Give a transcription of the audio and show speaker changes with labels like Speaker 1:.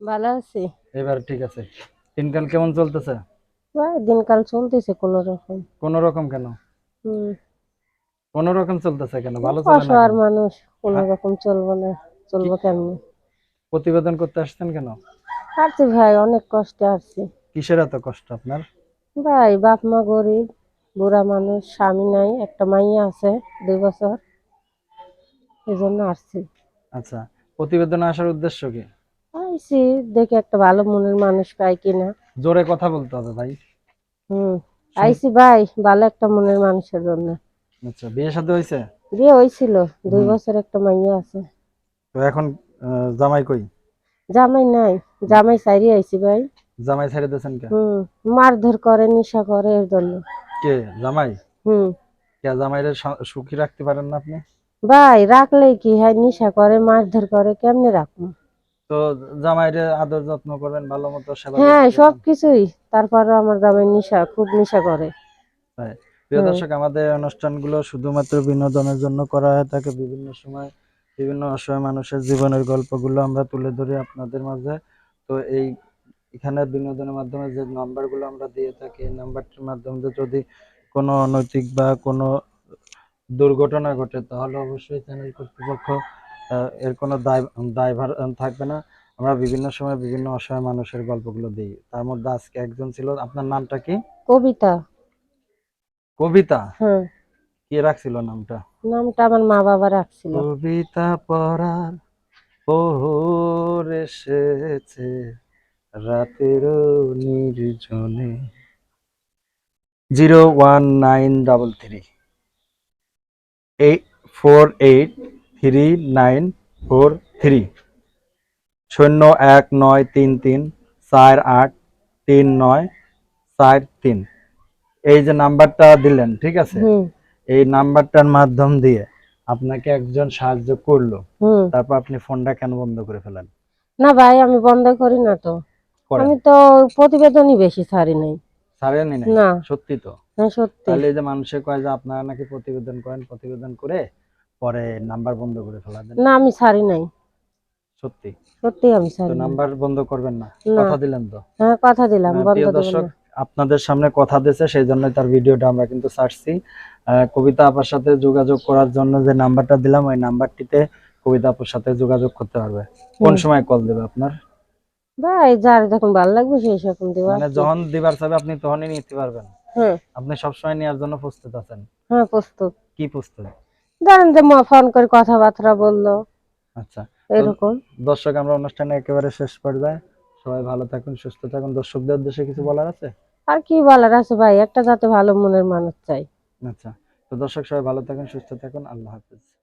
Speaker 1: ভালো আছি।
Speaker 2: এবার ঠিক আছে। দিনকাল কেমন চলতেছে?
Speaker 1: ভাই দিনকাল চলতেছে কোনো রকম।
Speaker 2: কোন রকম কেন? কোন রকম চলতেছে কেন? ভালো চলে না
Speaker 1: অসহায়
Speaker 2: কেন?
Speaker 1: মানুষ কোনো রকম চলবো না। চলবো কেমনি?
Speaker 2: প্রতিবেদন করতে আসছেন কেন?
Speaker 1: আসছি ভাই অনেক কষ্টে আসছি।
Speaker 2: কিসের এত কষ্ট আপনার?
Speaker 1: ভাই বাপ মা গরিব বুড়া মানুষ স্বামী নাই একটা মাইয়া আছে দুই বছর। এই জন্য আসছি।
Speaker 2: আচ্ছা প্রতিবেদন আসার উদ্দেশ্য কি?
Speaker 1: আইছি দেখে একটা ভালো মনের মানুষ পাই কিনা।
Speaker 2: জোরে কথা বলতে হবে ভাই।
Speaker 1: হুম আইছি ভাই ভালো একটা মনের মানুষের জন্য।
Speaker 2: আচ্ছা বিয়ে শাদী হয়েছে
Speaker 1: বিয়ে হয়েছিল দুই বছর একটা মাইয়া আছে।
Speaker 2: তো এখন জামাই কই?
Speaker 1: জামাই নাই জামাই সাইরি আইছি ভাই।
Speaker 2: জামাই ছেড়ে দিয়েছেন কে?
Speaker 1: হুম মারধর করে নিশা করে এর জন্য।
Speaker 2: কে জামাই?
Speaker 1: হুম।
Speaker 2: কে জামাইরে সুখী রাখতে পারেন না আপনি?
Speaker 1: ভাই রাখলেই কি হয় নিশা করে মারধর করে কেমনে রাখব?
Speaker 2: তো জামাইরে আদর যত্ন করবেন ভালো মতো সেবা
Speaker 1: হ্যাঁ
Speaker 2: যত্ন
Speaker 1: সব কিছুই তারপরে আমার জামাই নেশা খুব নেশা করে।
Speaker 2: প্রিয় দর্শক আমাদের অনুষ্ঠানগুলো শুধুমাত্র বিনোদনের জন্য করা হয়ে থাকে বিভিন্ন সময় বিভিন্ন অসহায় মানুষের জীবনের গল্পগুলো আমরা তুলে ধরি আপনাদের মাঝে। তো এই এখানে বিনোদনের মাধ্যমে যে নাম্বারগুলো আমরা দিয়ে থাকি এই নাম্বারটির মাধ্যমে যদি কোনো অনৈতিক বা কোনো দুর্ঘটনা ঘটে তাহলে অবশ্যই চ্যানেল কর্তৃপক্ষ এর কোনো দায় দায়ভার থাকবে না। আমরা বিভিন্ন সময় বিভিন্ন অসহায় মানুষের গল্পগুলো দিই। তার মধ্যে আজকে একজন ছিল আপনার নামটা কি?
Speaker 1: কবিতা।
Speaker 2: কবিতা?
Speaker 1: হ্যাঁ
Speaker 2: কে রাখছিল নামটা?
Speaker 1: নামটা আমার মা বাবা রাখছিল।
Speaker 2: কবিতা পড়ার পোহর এসেছে রাতের নির্জনে। Zero one nine double three eight four eight three nine four three শূন্য এক নয় তিন তিন চার আট তিন নয় চার তিন। এই যে নাম্বারটা দিলেন ঠিক আছে? এই নাম্বারটার মাধ্যম দিয়ে আপনাকে একজন সাহায্য করল। তারপর আপনি ফোনটা কেন বন্ধ করে ফেলেন?
Speaker 1: না ভাই আমি বন্ধ করি না তো। আমি তো প্রতিবেদনই বেশি ছাড়ি নাই।
Speaker 2: ছাড়েনই নাই?
Speaker 1: না।
Speaker 2: সত্যি তো?
Speaker 1: হ্যাঁ সত্যি।
Speaker 2: তাহলে যে মানুষে কয় যে আপনারা নাকি প্রতিবেদন করেন প্রতিবেদন করে পরে নাম্বার বন্ধ করে ফেলা দেন?
Speaker 1: না আমি ছাড়ি নাই।
Speaker 2: সত্যি?
Speaker 1: সত্যি আমি
Speaker 2: তো
Speaker 1: ছাড়ি নাই।
Speaker 2: নাম্বার বন্ধ করবেন না। কথা দিলেন তো?
Speaker 1: হ্যাঁ কথা দিলাম বন্ধ
Speaker 2: প্রিয় দর্শক আপনাদের সামনে কথা দিয়েছে সেই জন্য তার ভিডিওটা আমরা কিন্তু আহ, কবিতা আপার সাথে যোগাযোগ করার জন্য যে নাম্বারটা দিলাম ওই নাম্বারটিতে কবিতা আপুর সাথে যোগাযোগ করতে পারবে। কোন সময় কল দেবে আপনার?
Speaker 1: ভাই যার যখন ভালো লাগবে সেই সকম দেবো
Speaker 2: মানে যখন দিবার চাবে আপনি তখনই নিতে পারবেন।
Speaker 1: হ্যাঁ
Speaker 2: আপনি সবসময় নেওয়ার জন্য প্রস্তুত আছেন।
Speaker 1: হ্যাঁ প্রস্তুত।
Speaker 2: কি প্রস্তুত?
Speaker 1: ধরেন যে ফোন করে কথাবার্তা বলল।
Speaker 2: আচ্ছা।
Speaker 1: এরকম।
Speaker 2: দর্শক আমরা অনুষ্ঠানে একেবারে শেষ পর্যায়ে। সবাই ভালো থাকুন সুস্থ থাকুন। দর্শকদের উদ্দেশ্যে কিছু বলার আছে?
Speaker 1: আর কি বলার আছে ভাই? একটা যাতে ভালো মনের মানুষ চাই।
Speaker 2: আচ্ছা। তো দর্শক সবাই ভালো থাকুন সুস্থ থাকুন। আল্লাহ হাফিজ।